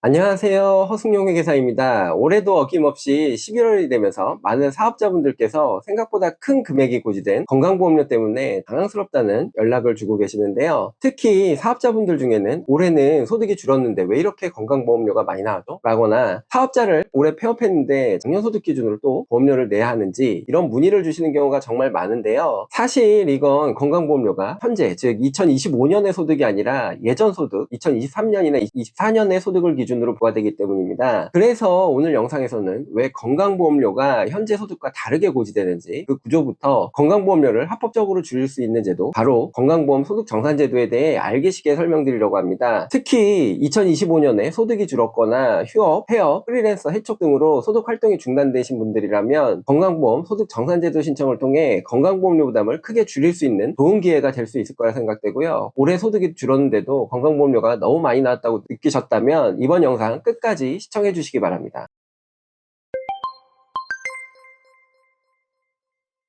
안녕하세요. 허승용 회계사입니다. 올해도 어김없이 11월이 되면서 많은 사업자분들께서 생각보다 큰 금액이 고지된 건강보험료 때문에 당황스럽다는 연락을 주고 계시는데요. 특히 사업자분들 중에는 올해는 소득이 줄었는데 왜 이렇게 건강보험료가 많이 나와죠? 라거나 사업자를 올해 폐업했는데 작년 소득 기준으로 또 보험료를 내야 하는지 이런 문의를 주시는 경우가 정말 많은데요. 사실 이건 건강보험료가 현재 즉 2025년의 소득이 아니라 예전 소득 2023년이나 24년의 소득을 기준 으로 부과되기 때문입니다. 그래서 오늘 영상에서는 왜 건강보험료가 현재 소득과 다르게 고지되는지 그 구조부터 건강보험료를 합법적으로 줄일 수 있는 제도 바로 건강보험 소득 정산 제도에 대해 알기 쉽게 설명드리려고 합니다. 특히 2025년에 소득이 줄었거나 휴업, 폐업, 프리랜서, 해촉 등으로 소득 활동이 중단되신 분들이라면 건강보험 소득 정산 제도 신청을 통해 건강보험료 부담을 크게 줄일 수 있는 좋은 기회가 될 수 있을 거라 생각되고요. 올해 소득이 줄었는데도 건강보험료가 너무 많이 나왔다고 느끼셨다면 이번 영상 끝까지 시청해 주시기 바랍니다.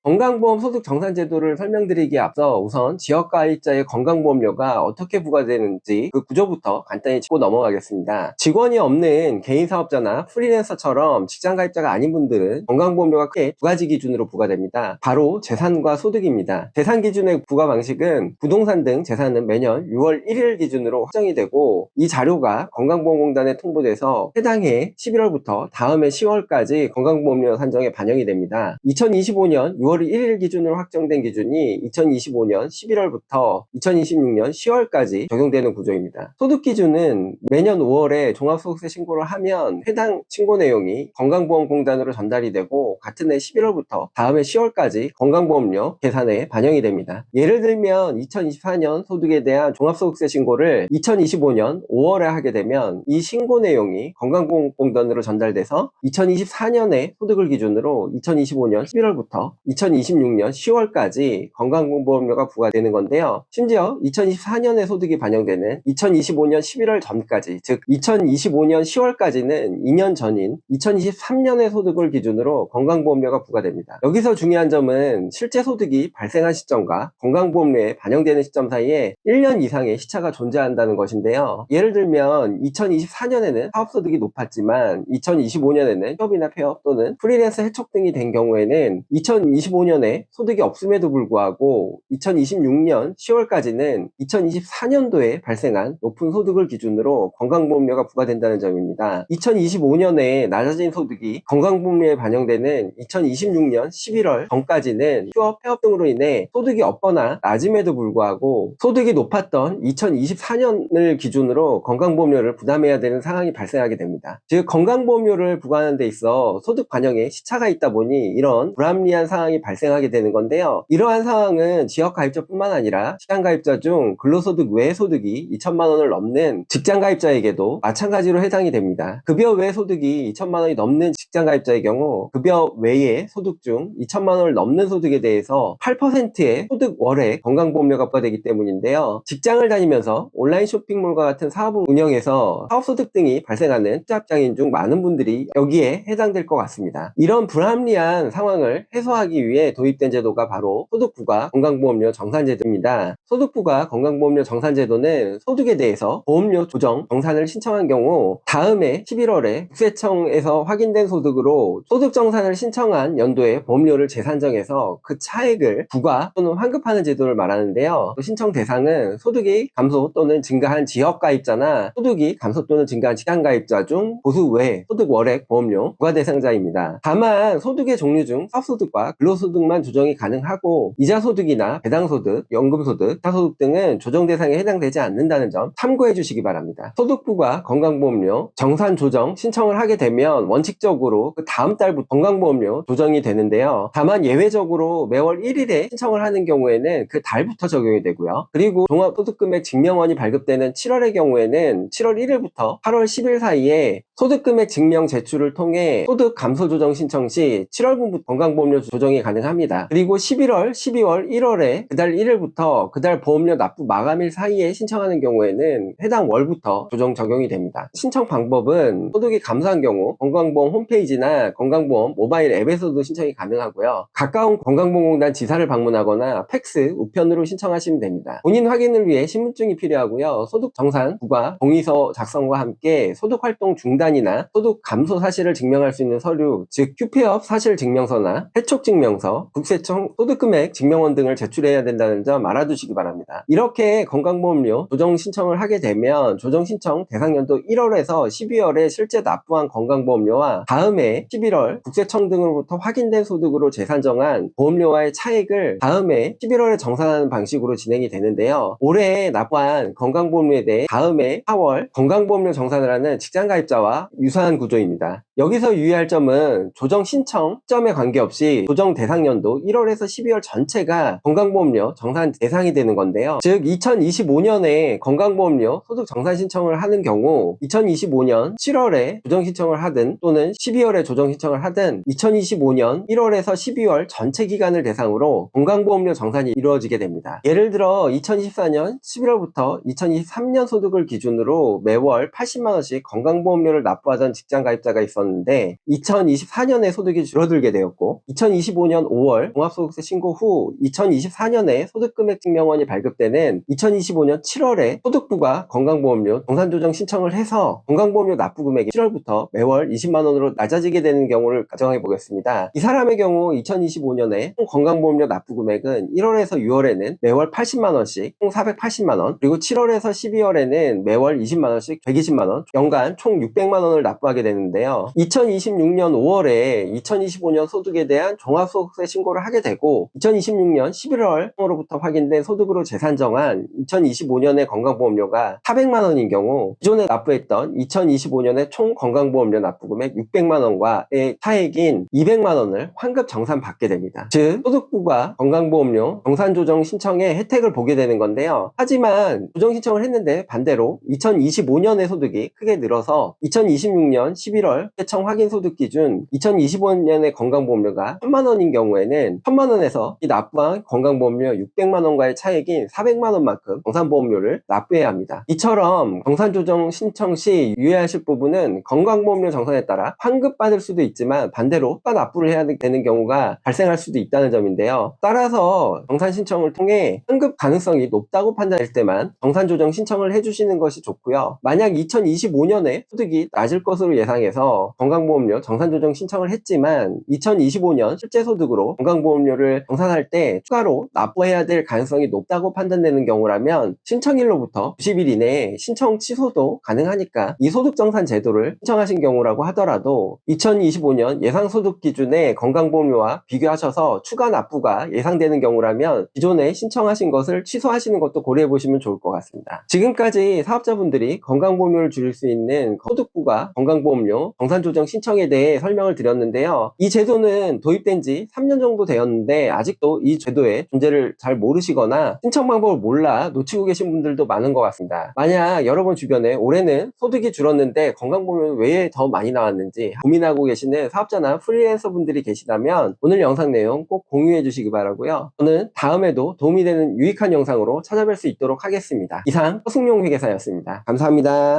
건강보험 소득 정산 제도를 설명드리기에 앞서 우선 지역가입자의 건강보험료가 어떻게 부과되는지 그 구조부터 간단히 짚고 넘어가겠습니다. 직원이 없는 개인사업자나 프리랜서처럼 직장가입자가 아닌 분들은 건강보험료가 크게 두 가지 기준으로 부과됩니다. 바로 재산과 소득입니다. 재산 기준의 부과 방식은 부동산 등 재산은 매년 6월 1일 기준으로 확정이 되고 이 자료가 건강보험공단에 통보돼서 해당 해 11월부터 다음 해 10월까지 건강보험료 산정에 반영이 됩니다. 2025년 6월 1일 기준으로 확정된 기준이 2025년 11월부터 2026년 10월까지 적용되는 구조입니다. 소득 기준은 매년 5월에 종합소득세 신고를 하면 해당 신고 내용이 건강보험공단으로 전달이 되고 같은 해 11월부터 다음 해 10월까지 건강보험료 계산에 반영이 됩니다. 예를 들면 2024년 소득에 대한 종합소득세 신고를 2025년 5월에 하게 되면 이 신고 내용이 건강보험공단으로 전달돼서 2024년에 소득을 기준으로 2025년 11월부터 2026년 10월까지 건강보험료가 부과되는 건데요. 심지어 2024년에 소득이 반영되는 2025년 11월 전까지, 즉 2025년 10월까지는 2년 전인 2023년의 소득을 기준으로 건강보험료가 부과됩니다. 여기서 중요한 점은 실제 소득이 발생한 시점과 건강보험료에 반영되는 시점 사이에 1년 이상의 시차가 존재한다는 것인데요. 예를 들면 2024년에는 사업소득이 높았지만 2025년에는 협이나 폐업 또는 프리랜서 해촉 등이 된 경우에는 2025 년에 소득이 없음에도 불구하고 2026년 10월까지는 2024년도에 발생한 높은 소득을 기준으로 건강보험료가 부과된다는 점입니다. 2025년에 낮아진 소득이 건강보험료에 반영되는 2026년 11월 전까지는 휴업, 폐업 등으로 인해 소득이 없거나 낮음에도 불구하고 소득이 높았던 2024년을 기준으로 건강보험료를 부담해야 되는 상황이 발생하게 됩니다. 즉 건강보험료를 부과하는 데 있어 소득 반영에 시차가 있다 보니 이런 불합리한 상황이 발생하게 되는 건데요. 이러한 상황은 지역 가입자뿐만 아니라 시간 가입자 중 근로소득 외 소득이 2천만 원을 넘는 직장 가입자에게도 마찬가지로 해당이 됩니다. 급여 외 소득이 2천만 원이 넘는 직장 가입자의 경우 급여 외의 소득 중 2천만 원을 넘는 소득에 대해서 8%의 소득 월에 건강보험료가 부과되기 때문인데요. 직장을 다니면서 온라인 쇼핑몰과 같은 사업을 운영해서 사업소득 등이 발생하는 투잡장인 중 많은 분들이 여기에 해당될 것 같습니다. 이런 불합리한 상황을 해소하기 위해 도입된 제도가 바로 소득부가 건강보험료 정산제도입니다. 소득부가 건강보험료 정산제도는 소득에 대해서 보험료 조정 정산을 신청한 경우 다음해 11월에 국세청에서 확인된 소득으로 소득 정산을 신청한 연도에 보험료를 재산정해서 그 차액을 부과 또는 환급하는 제도를 말하는데요. 신청 대상은 소득이 감소 또는 증가한 지역 가입자나 소득이 감소 또는 증가한 직장가입자 중 보수 외 소득 월액 보험료 부과 대상자입니다. 다만 소득의 종류 중 사업소득과 근로소득 만 조정이 가능하고 이자소득이나 배당소득, 연금소득, 타소득 등은 조정 대상에 해당되지 않는다는 점 참고해 주시기 바랍니다. 소득부가 건강보험료 정산 조정 신청을 하게 되면 원칙적으로 그 다음 달부터 건강보험료 조정이 되는데요. 다만 예외적으로 매월 1일에 신청을 하는 경우에는 그 달부터 적용이 되고요. 그리고 종합소득금액 증명원이 발급되는 7월의 경우에는 7월 1일부터 8월 10일 사이에 소득금액 증명 제출을 통해 소득 감소 조정 신청 시 7월분부터 건강보험료 조정이 가능합니다. 그리고 11월, 12월, 1월에 그달 1일부터 그달 보험료 납부 마감일 사이에 신청하는 경우에는 해당 월부터 조정 적용이 됩니다. 신청 방법은 소득이 감소한 경우 건강보험 홈페이지나 건강보험 모바일 앱에서도 신청이 가능하고요. 가까운 건강보험공단 지사를 방문하거나 팩스, 우편으로 신청하시면 됩니다. 본인 확인을 위해 신분증이 필요하고요. 소득 정산, 부과, 동의서 작성과 함께 소득 활동 중단이나 소득 감소 사실을 증명할 수 있는 서류, 즉 QP업 사실 증명서나 해촉 증명서, 국세청 소득금액 증명원 등을 제출해야 된다는 점 알아두시기 바랍니다. 이렇게 건강보험료 조정 신청을 하게 되면 조정 신청 대상 연도 1월에서 12월에 실제 납부한 건강보험료와 다음해 11월 국세청 등으로부터 확인된 소득으로 재산정한 보험료와의 차액을 다음해 11월에 정산하는 방식으로 진행이 되는데요. 올해 납부한 건강보험료에 대해 다음해 4월 건강보험료 정산을 하는 직장가입자와 유사한 구조입니다. 여기서 유의할 점은 조정 신청 점에 관계없이 조정 대상연도 1월에서 12월 전체가 건강보험료 정산 대상이 되는 건데요. 즉 2025년에 건강보험료 소득 정산 신청을 하는 경우 2025년 7월에 조정 신청을 하든 또는 12월에 조정 신청을 하든 2025년 1월에서 12월 전체 기간을 대상으로 건강보험료 정산이 이루어지게 됩니다. 예를 들어 2024년 11월부터 2023년 소득을 기준으로 매월 80만 원씩 건강보험료를 납부하던 직장 가입자가 있었는데 2024년에 소득이 줄어들게 되었고 2025년 5월 종합소득세 신고 후 2024년에 소득금액 증명원이 발급되는 2025년 7월에 소득부가 건강보험료 정산조정 신청을 해서 건강보험료 납부 금액이 7월부터 매월 20만원으로 낮아지게 되는 경우를 가정해 보겠습니다. 이 사람의 경우 2025년에 총 건강보험료 납부 금액은 1월에서 6월에는 매월 80만원씩 총 480만원 그리고 7월에서 12월에는 매월 20만원씩 120만원 연간 총 600만원을 납부하게 되는데요. 2026년 5월에 2025년 소득에 대한 종합소득 세 신고를 하게 되고 2026년 11월로부터 확인된 소득으로 재산정한 2025년의 건강보험료가 400만 원인 경우 기존에 납부했던 2025년의 총 건강보험료 납부금액 600만 원과의 차액인 200만 원을 환급 정산 받게 됩니다. 즉 소득부가 건강보험료 정산 조정 신청의 혜택을 보게 되는 건데요. 하지만 조정 신청을 했는데 반대로 2025년의 소득이 크게 늘어서 2026년 11월 세청 확인 소득 기준 2025년의 건강보험료가 1000만원인 경우에는 1000만원에서 이 납부한 건강보험료 600만 원과의 차액인 400만 원만큼 정산보험료를 납부해야 합니다. 이처럼 정산조정 신청 시 유의하실 부분은 건강보험료 정산에 따라 환급받을 수도 있지만 반대로 추가 납부를 해야 되는 경우가 발생할 수도 있다는 점인데요. 따라서 정산 신청을 통해 환급 가능성이 높다고 판단될 때만 정산 조정 신청을 해주시는 것이 좋고요. 만약 2025년에 소득이 낮을 것으로 예상해서 건강보험료 정산 조정 신청을 했지만 2025년 실제 소득 으로 건강보험료를 정산할 때 추가로 납부해야 될 가능성이 높다고 판단되는 경우라면 신청일로부터 90일 이내에 신청 취소도 가능하니까 이 소득정산 제도를 신청하신 경우라고 하더라도 2025년 예상소득 기준의 건강보험료와 비교하셔서 추가 납부가 예상되는 경우라면 기존에 신청하신 것을 취소하시는 것도 고려해 보시면 좋을 것 같습니다. 지금까지 사업자분들이 건강보험료를 줄일 수 있는 소득부가 건강보험료 정산조정 신청에 대해 설명을 드렸는데요. 이 제도는 도입된 지 3년 정도 되었는데 아직도 이 제도의 존재를 잘 모르시거나 신청 방법을 몰라 놓치고 계신 분들도 많은 것 같습니다. 만약 여러분 주변에 올해는 소득이 줄었는데 건강보험료 왜더 많이 나왔는지 고민하고 계시는 사업자나 프리랜서 분들이 계시다면 오늘 영상 내용 꼭 공유해 주시기 바라고요. 저는 다음에도 도움이 되는 유익한 영상으로 찾아뵐 수 있도록 하겠습니다. 이상 허승용 회계사였습니다. 감사합니다.